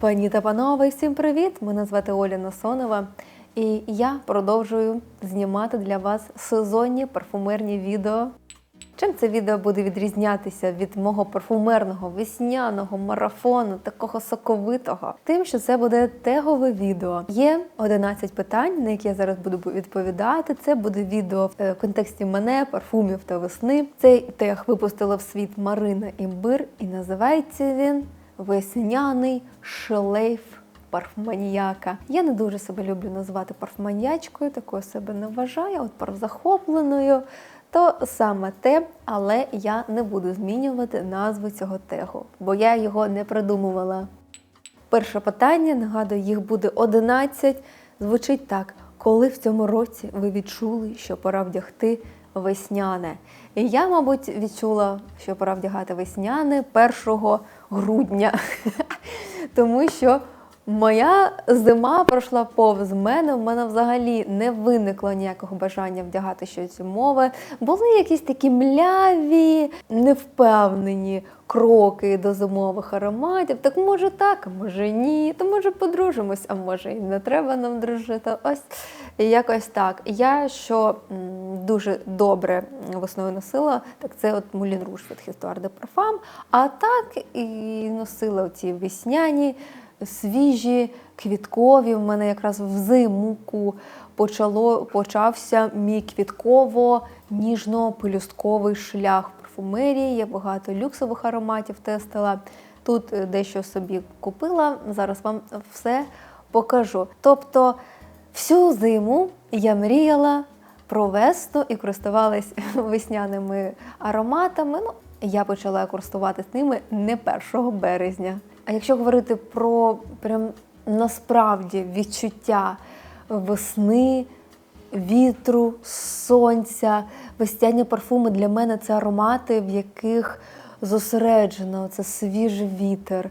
Пані та панове, всім привіт! Мене звати Оля Насонова, і я продовжую знімати для вас сезонні парфумерні відео. Чим це відео буде відрізнятися від мого парфумерного весняного марафону, такого соковитого? Тим, що це буде тегове відео. Є 11 питань, на які я зараз буду відповідати. Це буде відео в е, контексті мене, парфумів та весни. Цей тег випустила в світ Марина Імбир, і називається він Весняний шлейф парфманіяка. Я не дуже себе люблю називати парфманіячкою, такою себе не вважаю, от парфзахопленою. То саме те, але я не буду змінювати назву цього тегу, бо я його не придумувала. Перше питання, нагадую, їх буде 11. Звучить так: коли в цьому році ви відчули, що пора вдягти весняне? І я, мабуть, відчула, що пора вдягати весняне 1 грудня, тому що Моя зима пройшла повз мене. В мене взагалі не виникло ніякого бажання вдягати щось зимове. Були якісь такі мляві, невпевнені кроки до зимових ароматів. Так може так, а може ні. То може подружимось, а може і не треба нам дружити. Ось якось так. Я що дуже добре весною носила, так це от Мулін Руш від Histoire de Parfum. А так і носила оці весняні свіжі, квіткові. В мене якраз взимку почало, почався мій квітково-ніжно-пелюстковий шлях парфумерії. Я багато люксових ароматів тестила. Тут е, дещо собі купила, зараз вам все покажу. Тобто всю зиму я мріяла про весну і користувалась весняними ароматами. Ну, я почала користуватись ними не 1 березня. А якщо говорити про прям насправді відчуття весни, вітру, сонця, весняні парфуми для мене це аромати, в яких зосереджено це свіжий вітер.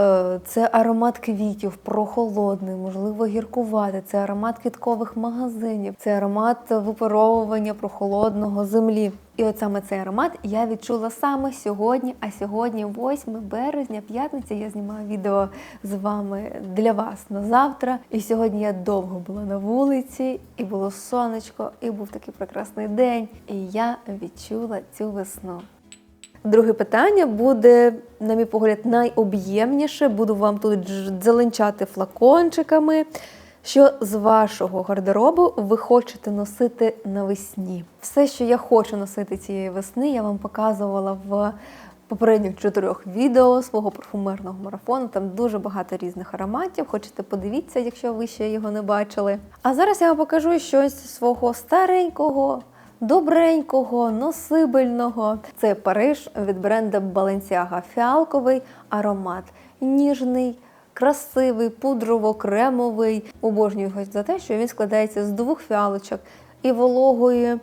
Е, Це аромат квітів, прохолодний, можливо, гіркувати. Це аромат квіткових магазинів, це аромат випаровування прохолодного землі. І от саме цей аромат я відчула саме сьогодні. А сьогодні, 8 березня, п'ятниця, я знімаю відео з вами для вас на завтра. І сьогодні я довго була на вулиці, і було сонечко, і був такий прекрасний день. І я відчула цю весну. Друге питання буде, на мій погляд, найоб'ємніше. Буду вам тут дзеленчати флакончиками. Що з вашого гардеробу ви хочете носити навесні? Все, що я хочу носити цієї весни, я вам показувала в попередніх чотирьох відео свого парфумерного марафону. Там дуже багато різних ароматів. Хочете подивіться, якщо ви ще його не бачили. А зараз я вам покажу щось свого старенького добренького, носибельного. Це Париж від бренду Balenciaga. Фіалковий аромат. Ніжний, красивий, пудрово-кремовий. Обожнюю його за те, що він складається з двох фіалочок і вологої.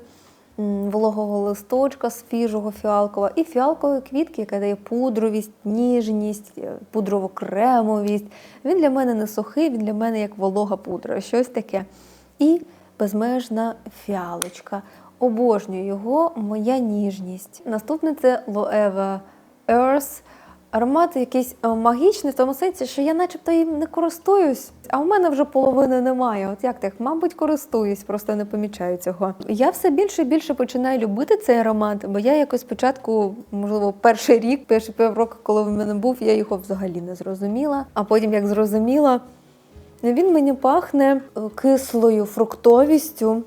Вологого листочка свіжого фіалкова і фіалкової квітки, яка дає пудровість, ніжність, пудрову кремовість. Він для мене не сухий, він для мене як волога пудра, щось таке. І безмежна фіалочка. Обожнюю його, моя ніжність. Наступне це Loewe Earth. Аромат якийсь е, магічний в тому сенсі, що я начебто їм не користуюсь, а в мене вже половини немає. От як так, мабуть, користуюсь, просто не помічаю цього. Я все більше і більше починаю любити цей аромат, бо я якось спочатку, можливо, перший рік, перші півроку, коли в мене був, я його взагалі не зрозуміла. А потім, як зрозуміла, він мені пахне е, кислою фруктовістю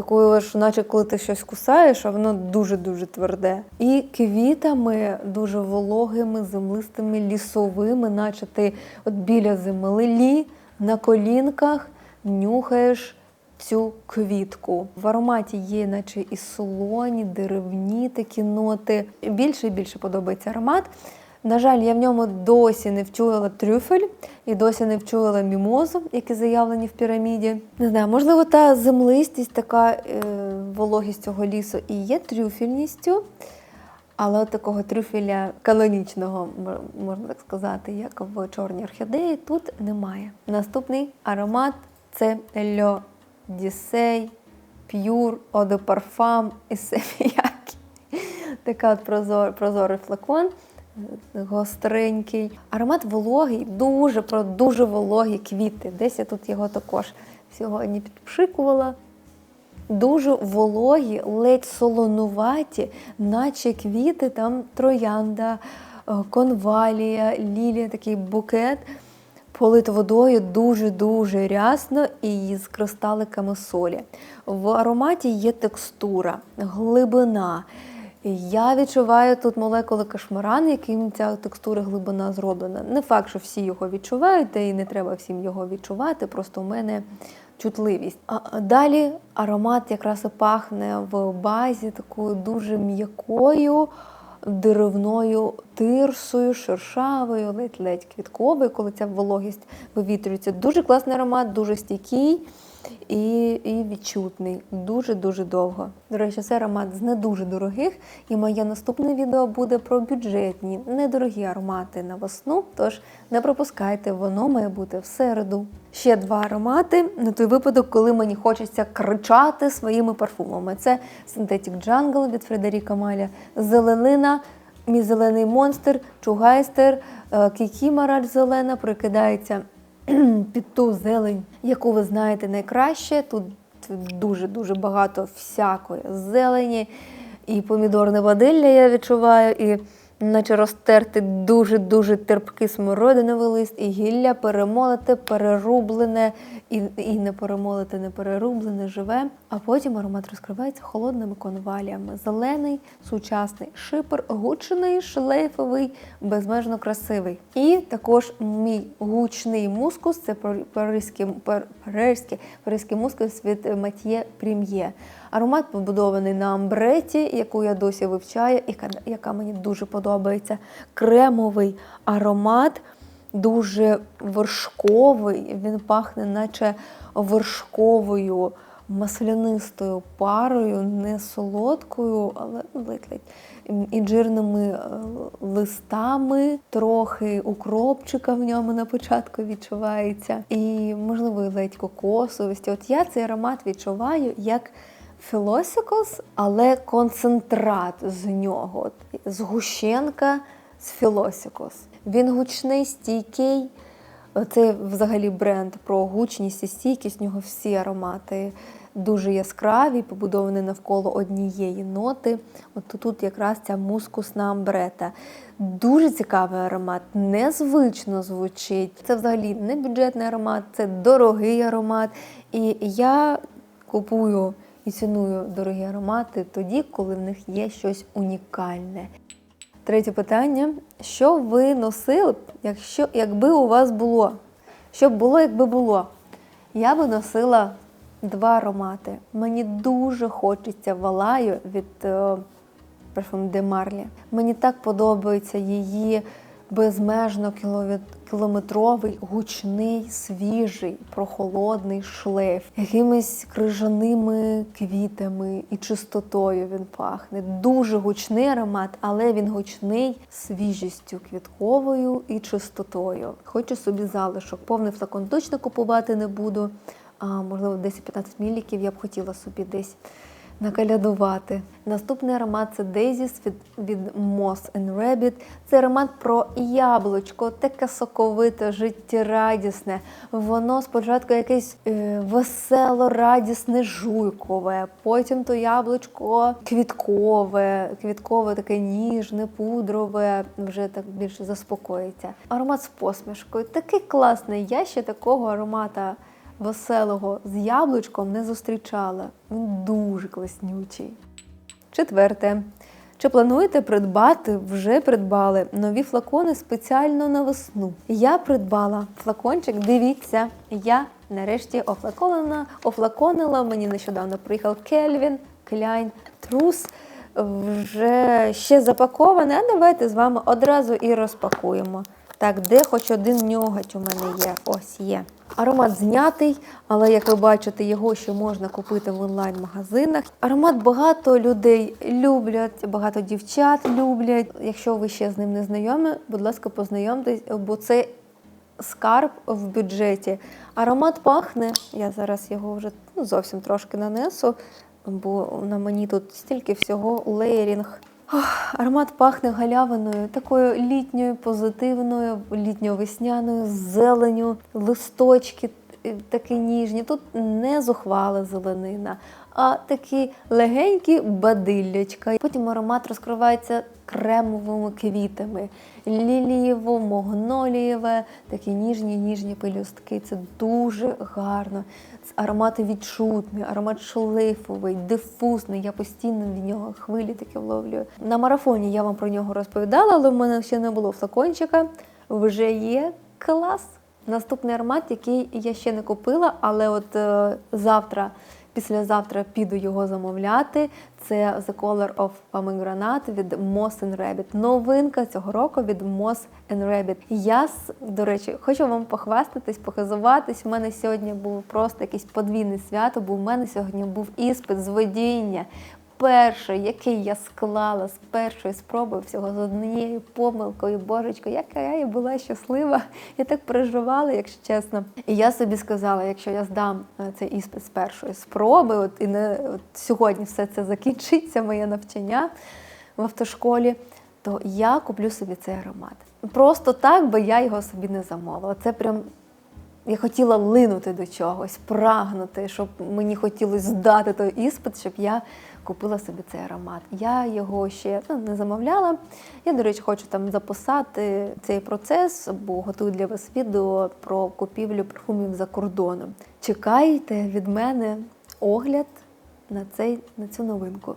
такою ж, наче коли ти щось кусаєш, а воно дуже-дуже тверде. І квітами дуже вологими, землистими, лісовими, наче ти от біля землі на колінках нюхаєш цю квітку. В ароматі є, наче і солоні, деревні такі ноти. Більше і більше подобається аромат. На жаль, я в ньому досі не вчуяла трюфель і досі не вчуяла мімозу, які заявлені в піраміді. Не знаю, можливо, та землистість, така е, вологість цього лісу і є трюфельністю, але от такого трюфеля канонічного, можна так сказати, як в чорній орхідеї, тут немає. Наступний аромат це Льо Дісей, П'юр, Оде Парфам і Семіякі. Така от прозор, прозорий флакон гостренький. Аромат вологий, дуже про дуже вологі квіти. Десь я тут його також сьогодні підпшикувала. Дуже вологі, ледь солонуваті, наче квіти, там троянда, е, конвалія, лілія, такий букет. Полит водою дуже-дуже рясно і з кристаликами солі. В ароматі є текстура, глибина. Я відчуваю тут молекули кашмаран, яким ця текстура глибина зроблена. Не факт, що всі його відчувають, та і не треба всім його відчувати. Просто у мене чутливість. А далі аромат якраз і пахне в базі такою дуже м'якою деревною тирсою, шершавою, ледь-ледь квітковою, коли ця вологість вивітрюється. Дуже класний аромат, дуже стійкий і, і відчутний. Дуже-дуже довго. До речі, це аромат з не дуже дорогих, і моє наступне відео буде про бюджетні, недорогі аромати на весну. Тож не пропускайте, воно має бути в середу. Ще два аромати на той випадок, коли мені хочеться кричати своїми парфумами. Це Synthetic Jungle від Фредеріка Маля, Зеленина, Мій зелений монстр, Чугайстер, е, Кікімараль зелена прикидається під ту зелень, яку ви знаєте найкраще. Тут дуже-дуже багато всякої зелені. І помідорне вадилля я відчуваю, і наче розтерти дуже-дуже терпкий смородиновий лист, і гілля перемолоте, перерублене, і, і не перемолоте, не перерублене, живе. А потім аромат розкривається холодними конваліями. Зелений, сучасний шипер, гучний, шлейфовий, безмежно красивий. І також мій гучний мускус це паризький, пар- паризький, паризький мускус від Матьє Прім'є. Аромат побудований на амбреті, яку я досі вивчаю, яка, яка мені дуже подобається. Кремовий аромат, дуже вершковий. Він пахне, наче вершковою маслянистою парою, не солодкою, але ледь-ледь інжирними е, листами, трохи укропчика в ньому на початку відчувається, і, можливо, ледь кокосовості. От я цей аромат відчуваю як філосикос, але концентрат з нього. Згущенка з філосикос. Він гучний, стійкий. Це взагалі бренд про гучність і стійкість. У нього всі аромати дуже яскраві, побудовані навколо однієї ноти. От тут якраз ця мускусна амбрета. Дуже цікавий аромат, незвично звучить. Це взагалі не бюджетний аромат, це дорогий аромат. І я купую і ціную дорогі аромати тоді, коли в них є щось унікальне. Третє питання: що ви носили, б, якщо, якби у вас було? Що б було, якби було? Я би носила два аромати. Мені дуже хочеться валаю від е, парфум де Марлі. Мені так подобається її безмежно кілометровий, гучний, свіжий, прохолодний шлейф, якимись крижаними квітами і чистотою він пахне. Дуже гучний аромат, але він гучний свіжістю квітковою і чистотою. Хочу собі залишок. Повний флакон точно купувати не буду. А можливо, 10-15 міліків я б хотіла собі десь накалядувати. Наступний аромат це Daisies від, від Moss and Rabbit. Це аромат про яблучко, таке соковите, життєрадісне. Воно спочатку якесь е, весело, радісне, жуйкове, потім то яблучко квіткове, квіткове, таке ніжне, пудрове, вже так більше заспокоїться. Аромат з посмішкою. Такий класний. Я ще такого аромата веселого з яблучком не зустрічала. Він дуже класнючий. Четверте. Чи плануєте придбати, вже придбали нові флакони спеціально на весну? Я придбала флакончик. Дивіться, я нарешті офлаконила. офлаконила. Мені нещодавно приїхав Кельвін, Кляйн, Трус. Вже ще запаковане. А давайте з вами одразу і розпакуємо. Так, де хоч один нюгать у мене є. Ось є. Аромат знятий, але як ви бачите, його ще можна купити в онлайн-магазинах. Аромат багато людей люблять, багато дівчат люблять. Якщо ви ще з ним не знайомі, будь ласка, познайомтесь, бо це скарб в бюджеті. Аромат пахне. Я зараз його вже ну, зовсім трошки нанесу, бо на мені тут стільки всього леєрінг Ох, аромат пахне галявиною, такою літньою, позитивною, літньо-весняною, зеленю, листочки такі ніжні. Тут не зухвала зеленина, а такі легенькі бадиллячка. Потім аромат розкривається кремовими квітами, лілієво, магнолієве, такі ніжні ніжні пелюстки. Це дуже гарно. Це аромат відчутний, аромат шлейфовий, дифузний. Я постійно від нього хвилі таке вловлюю. На марафоні я вам про нього розповідала, але в мене ще не було флакончика. Вже є клас. Наступний аромат, який я ще не купила, але от е, завтра, післязавтра піду його замовляти. Це The Color of Pomegranate від Moss and Rabbit. Новинка цього року від Moss and Rabbit. Я, до речі, хочу вам похвастатись, показуватись. У мене сьогодні був просто якесь подвійне свято, бо у мене сьогодні був іспит з водіння. Перший, який я склала з першої спроби всього з однією помилкою, божечко, яка я була щаслива. Я так переживала, якщо чесно. І я собі сказала, якщо я здам е, цей іспит з першої спроби, от і не от сьогодні все це закінчиться, моє навчання в автошколі, то я куплю собі цей аромат. Просто так би я його собі не замовила. Це прям я хотіла линути до чогось, прагнути, щоб мені хотілося здати той іспит, щоб я купила собі цей аромат. Я його ще ну, не замовляла. Я, до речі, хочу там записати цей процес, бо готую для вас відео про купівлю парфумів за кордоном. Чекайте від мене огляд на, цей, на цю новинку.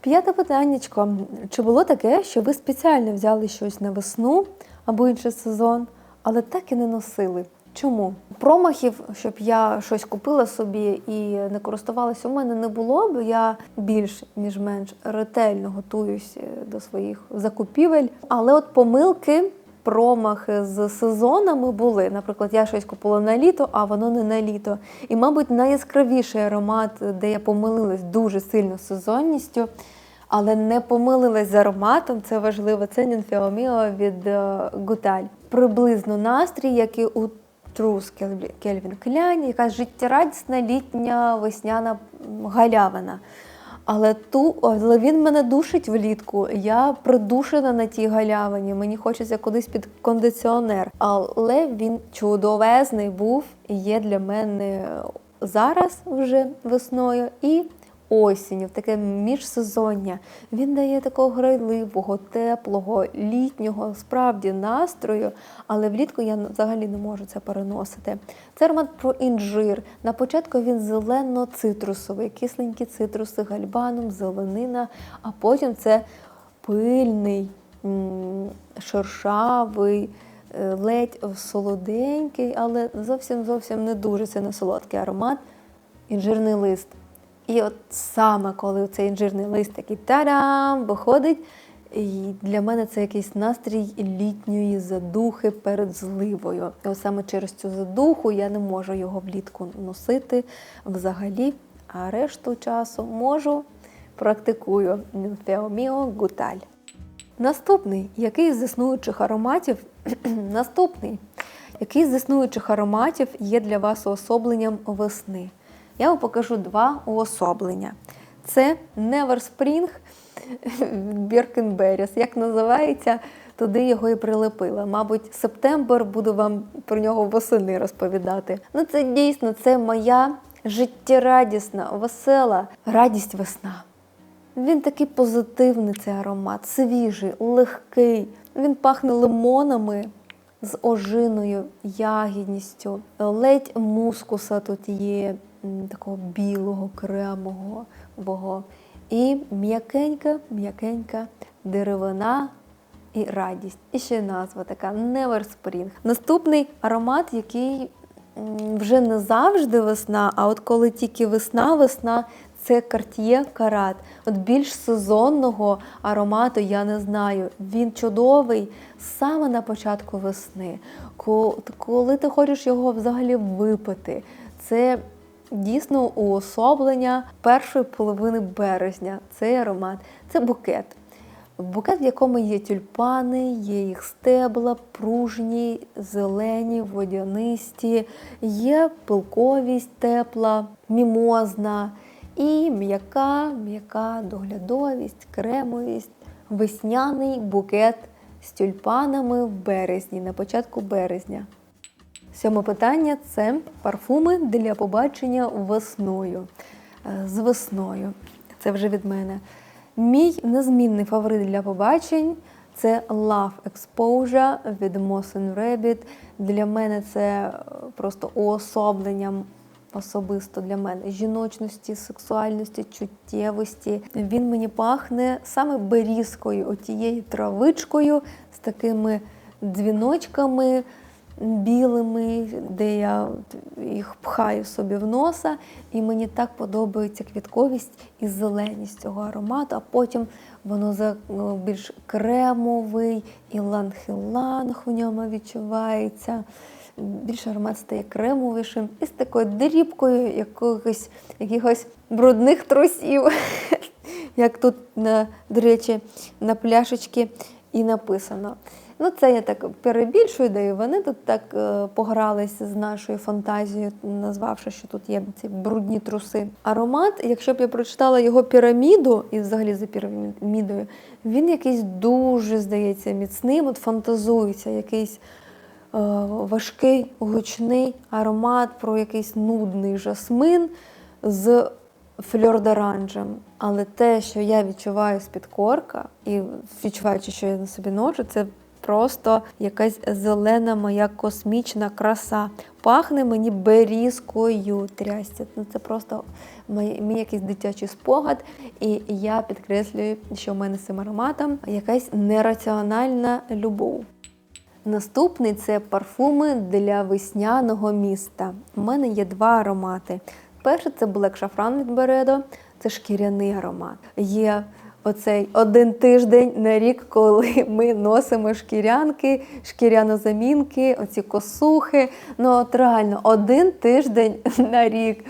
П'яте питаннячко. Чи було таке, що ви спеціально взяли щось на весну або інший сезон, але так і не носили? Чому? Промахів, щоб я щось купила собі і не користувалася, у мене не було, бо я більш ніж менш ретельно готуюсь е, до своїх закупівель. Але от помилки, промахи з сезонами були. Наприклад, я щось купила на літо, а воно не на літо. І, мабуть, найяскравіший аромат, де я помилилась дуже сильно сезонністю. Але не помилилась з ароматом, це важливо. Це Нінфеоміо від е, Гуталь. Приблизно настрій, як і у Трус Кельвін Кляйн, якась життєрадісна літня весняна галявина. Але ту, але він мене душить влітку. Я придушена на тій галявині. Мені хочеться кудись під кондиціонер. Але він чудовезний був і є для мене зараз вже весною і осінню, в таке міжсезоння. Він дає такого грайливого, теплого, літнього, справді настрою, але влітку я взагалі не можу це переносити. Це аромат про інжир. На початку він зелено-цитрусовий, кисленькі цитруси, гальбаном, зеленина, а потім це пильний, шершавий. е, Ледь солоденький, але зовсім зовсім не дуже це не солодкий аромат. Інжирний лист. І от саме коли цей інжирний лист такий тарам виходить, і для мене це якийсь настрій літньої задухи перед зливою. І от саме через цю задуху я не можу його влітку носити взагалі, а решту часу можу, практикую Нінфеоміо Гуталь. Наступний, який з існуючих ароматів, наступний, який з існуючих ароматів є для вас уособленням весни? Я вам покажу два уособлення. Це Never Spring Birkenberries. Як називається, туди його і прилепила. Мабуть, септембр буду вам про нього восени розповідати. Ну, це дійсно це моя життєрадісна, весела радість весна. Він такий позитивний, цей аромат, свіжий, легкий. Він пахне лимонами з ожиною, ягідністю. Ледь мускуса тут є, такого білого, кремового. І м'якенька, м'якенька деревина і радість. І ще назва така Never Spring. Наступний аромат, який вже не завжди весна, а от коли тільки весна, весна. Це Cartier Карат. От більш сезонного аромату я не знаю. Він чудовий саме на початку весни. Коли ти хочеш його взагалі випити, це дійсно уособлення першої половини березня. Цей аромат. Це букет. Букет, в якому є тюльпани, є їх стебла, пружні, зелені, водянисті, є пилковість тепла, мімозна, І м'яка, м'яка доглядовість, кремовість, весняний букет з тюльпанами в березні, на початку березня. Сьоме питання це парфуми для побачення весною. Е, З весною. Це вже від мене. Мій незмінний фаворит для побачень це Love Exposure від Moss Rabbit. Для мене це е, просто уособленням особисто для мене жіночності, сексуальності, чуттєвості. Він мені пахне саме берізкою, отією травичкою з такими дзвіночками білими, де я їх пхаю собі в носа, і мені так подобається квітковість і зеленість цього аромату, а потім воно ну, більш кремовий, і ланг-ланг в ньому відчувається. Більше аромат стає кремовішим і з такою дрібкою якогось, якихось брудних трусів. Як тут, до речі, на пляшечці і написано. Ну, це я так перебільшую, де і вони тут так е, погралися з нашою фантазією, назвавши, що тут є ці брудні труси. Аромат, якщо б я прочитала його піраміду, і взагалі за пірамідою, він якийсь дуже, здається, міцним, от фантазується, якийсь е, важкий, гучний аромат про якийсь нудний жасмин з фльордоранжем. Але те, що я відчуваю з-під корка, і відчуваючи, що я на собі ношу, це просто якась зелена моя космічна краса. Пахне мені берізкою трясця. Ну, це просто мій, мій якийсь дитячий спогад. І я підкреслюю, що в мене з цим ароматом якась нераціональна любов. Наступний це парфуми для весняного міста. У мене є два аромати. Перший це Black Saffron від Beredo, це шкіряний аромат. Є оцей один тиждень на рік, коли ми носимо шкірянки, шкірянозамінки, оці косухи. Ну от реально один тиждень на рік.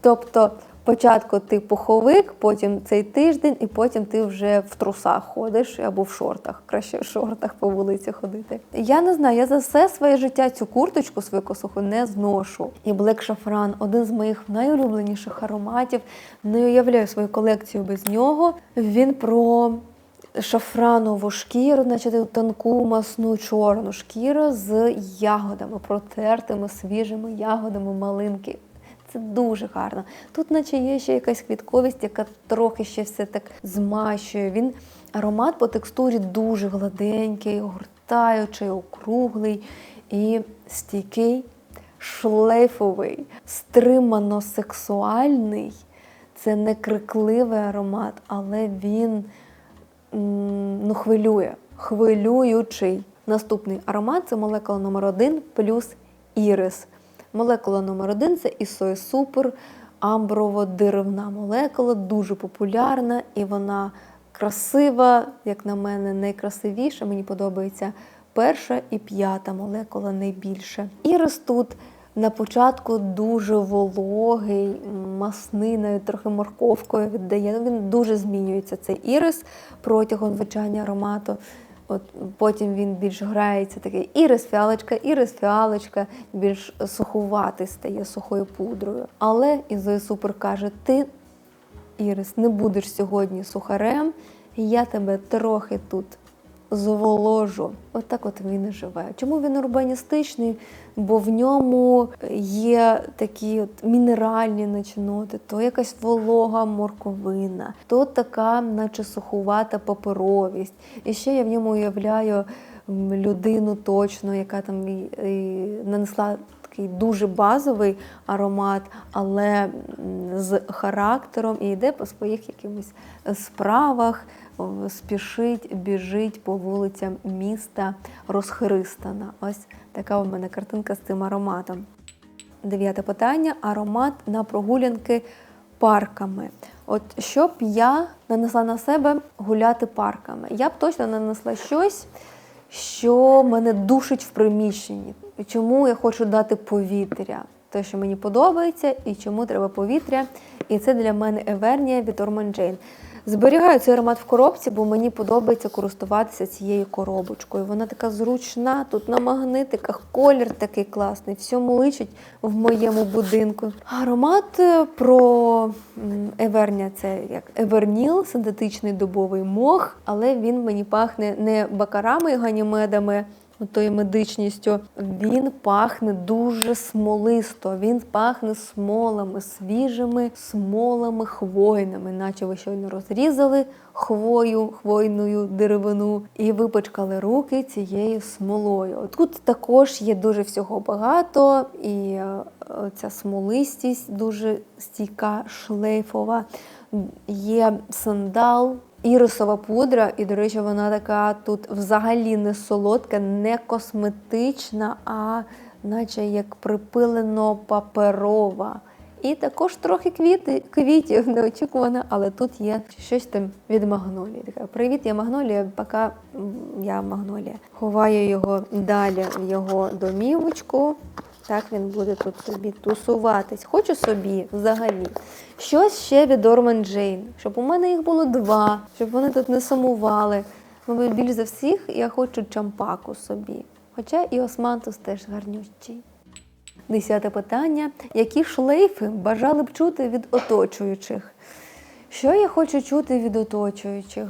Тобто Спочатку ти пуховик, потім цей тиждень, і потім ти вже в трусах ходиш або в шортах. Краще в шортах по вулиці ходити. Я не знаю, я за все своє життя цю курточку свою косуху не зношу. І Black Saffron – один з моїх найулюбленіших ароматів. Не уявляю свою колекцію без нього. Він про шафранову шкіру, значить тонку масну чорну шкіру з ягодами, протертими свіжими ягодами малинки. Це дуже гарно. Тут, наче є ще якась квітковість, яка трохи ще все так змащує. Він аромат по текстурі дуже гладенький, огортаючий, округлий і стійкий, шлейфовий, стримано сексуальний. Це не крикливий аромат, але він ну, хвилює, хвилюючий. Наступний аромат це молекула номер 1 плюс ірис. Молекула номер 1 це Ісой Супер, амброво-деревна молекула, дуже популярна і вона красива, як на мене, найкрасивіша. Мені подобається перша і п'ята молекула найбільше. Ірис тут на початку дуже вологий, масний, навіть трохи морковкою віддає. Він дуже змінюється цей ірис протягом звучання аромату. От Потім він більш грається такий і фіалочка, і фіалочка, більш сухуватий стає сухою пудрою. Але Ізоя Супер каже: ти, Ірис, не будеш сьогодні сухарем, я тебе трохи тут зволожу. От от він і живе. Чому він урбаністичний? Бо в ньому є такі от мінеральні начноти, то якась волога морковина, то така, наче сухувата паперовість. І ще я в ньому уявляю людину точно, яка там і, і нанесла такий дуже базовий аромат, але з характером і йде по своїх якимось справах, спішить, біжить по вулицям міста розхристана. Ось така у мене картинка з цим ароматом. Дев'яте питання: аромат на прогулянки парками. От що б я нанесла на себе гуляти парками? Я б точно нанесла щось, що мене душить в приміщенні. Чому я хочу дати повітря? Те, що мені подобається, і чому треба повітря. І це для мене Евернія від Orman Jane. Зберігаю цей аромат в коробці, бо мені подобається користуватися цією коробочкою. Вона така зручна, тут на магнитиках, колір такий класний, всьому личить в моєму будинку. Аромат е, про Еверня це як Еверніл, синтетичний дубовий мох, але він мені пахне не бакарами і ганімедами, тою медичністю. Він пахне дуже смолисто. Він пахне смолами, свіжими смолами хвойними, наче ви щойно розрізали хвою, хвойною деревину і випачкали руки цією смолою. Тут також є дуже всього багато, і е, ця смолистість дуже стійка, шлейфова. Є сандал, ірисова пудра, і, до речі, вона така тут взагалі не солодка, не косметична, а наче як припилено паперова. І також трохи квіти, квітів неочікувано, але тут є щось там від магнолії. Така, Привіт, я магнолія, поки я магнолія. Ховаю його далі в його домівочку. Так він буде тут собі тусуватись. Хочу собі взагалі. Щось ще від Орман Джейн, щоб у мене їх було два, щоб вони тут не сумували. Мабуть, більш за всіх я хочу чампаку собі. Хоча і османтус теж гарнючий. Десяте питання. Які шлейфи бажали б чути від оточуючих? Що я хочу чути від оточуючих?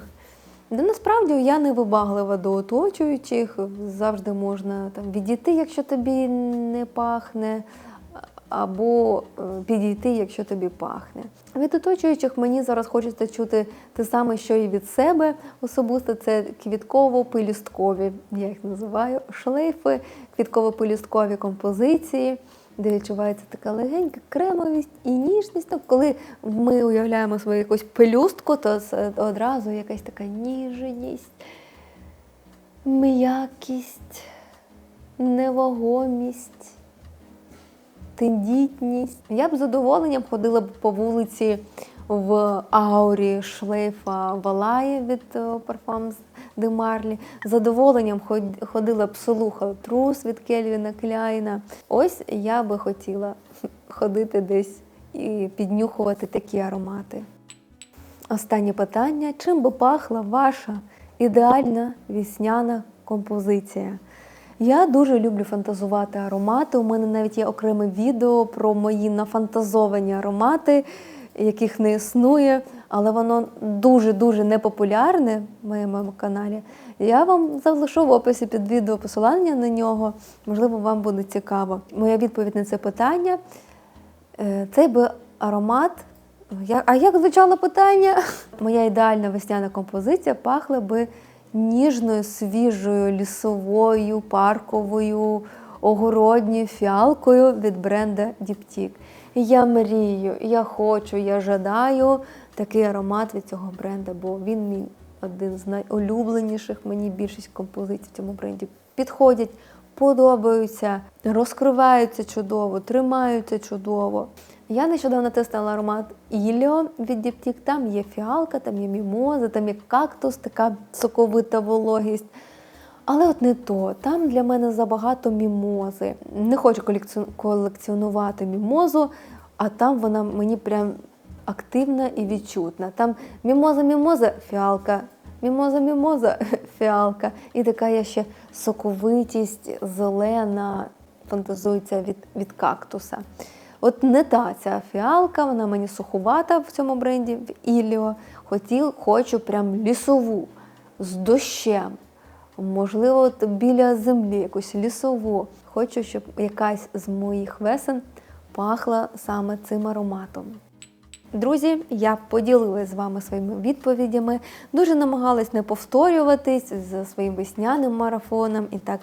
Насправді я не вибаглива до оточуючих. Завжди можна там відійти, якщо тобі не пахне, або е, підійти, якщо тобі пахне. Від оточуючих мені зараз хочеться чути те саме, що і від себе особисто. Це квітково-пелюсткові, я їх називаю, шлейфи, квітково-пелюсткові композиції. Де відчувається така легенька кремовість і ніжність. Тобто, коли ми уявляємо свою якусь пелюстку, то одразу якась така ніжність, м'якість, невагомість тендітність. Я б з задоволенням ходила б по вулиці в аурі шлейфа Валаї від е, З задоволенням ходила б слухала трус від Кельвіна Кляйна. Ось я би хотіла ходити десь і піднюхувати такі аромати. Останнє питання: чим би пахла ваша ідеальна вісняна композиція? Я дуже люблю фантазувати аромати. У мене навіть є окреме відео про мої нафантазовані аромати, яких не існує, але воно дуже-дуже непопулярне в моєму каналі. Я вам залишу в описі під відео посилання на нього. Можливо, вам буде цікаво. Моя відповідь на це питання. Е, Цей би аромат. А як звучало питання? Моя ідеальна весняна композиція пахла би ніжною, свіжою, лісовою, парковою, огородньою фіалкою від бренда Діптік. Я мрію, я хочу, я жадаю такий аромат від цього бренда, бо він мій один з найулюбленіших. Мені більшість композицій в цьому бренді підходять, подобаються, розкриваються чудово, тримаються чудово. Я нещодавно тестувала аромат Іліо від Діптік. Там є фіалка, там є мімоза, там є кактус, така соковита вологість. Але от не то. Там для мене забагато мімози. Не хочу колекціонувати мімозу, а там вона мені прям активна і відчутна. Там мімоза, мімоза, фіалка, мімоза, мімоза, фіалка. І така є ще соковитість, зелена, фантазується від, від кактуса. От не та ця фіалка, вона мені сухувата в цьому бренді, в Іліо. Хотів, хочу прям лісову з дощем. Можливо, біля землі, якусь лісову. Хочу, щоб якась з моїх весен пахла саме цим ароматом. Друзі, я поділилась з вами своїми відповідями. Дуже намагалась не повторюватись за своїм весняним марафоном і так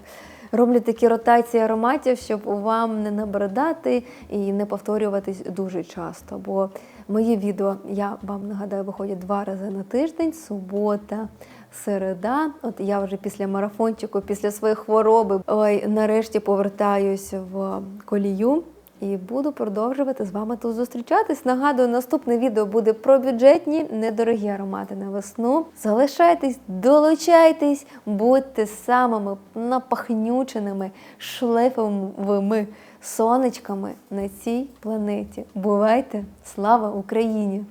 роблю такі ротації ароматів, щоб вам не набридати і не повторюватись дуже часто. Бо мої відео, я вам нагадаю, виходять два рази на тиждень, субота. Середа, от я вже після марафончику, після своєї хвороби, ой, нарешті повертаюсь в колію і буду продовжувати з вами тут зустрічатись. Нагадую, наступне відео буде про бюджетні недорогі аромати на весну. Залишайтесь, долучайтесь, будьте самими напахнюченими шлейфовими сонечками на цій планеті. Бувайте! Слава Україні!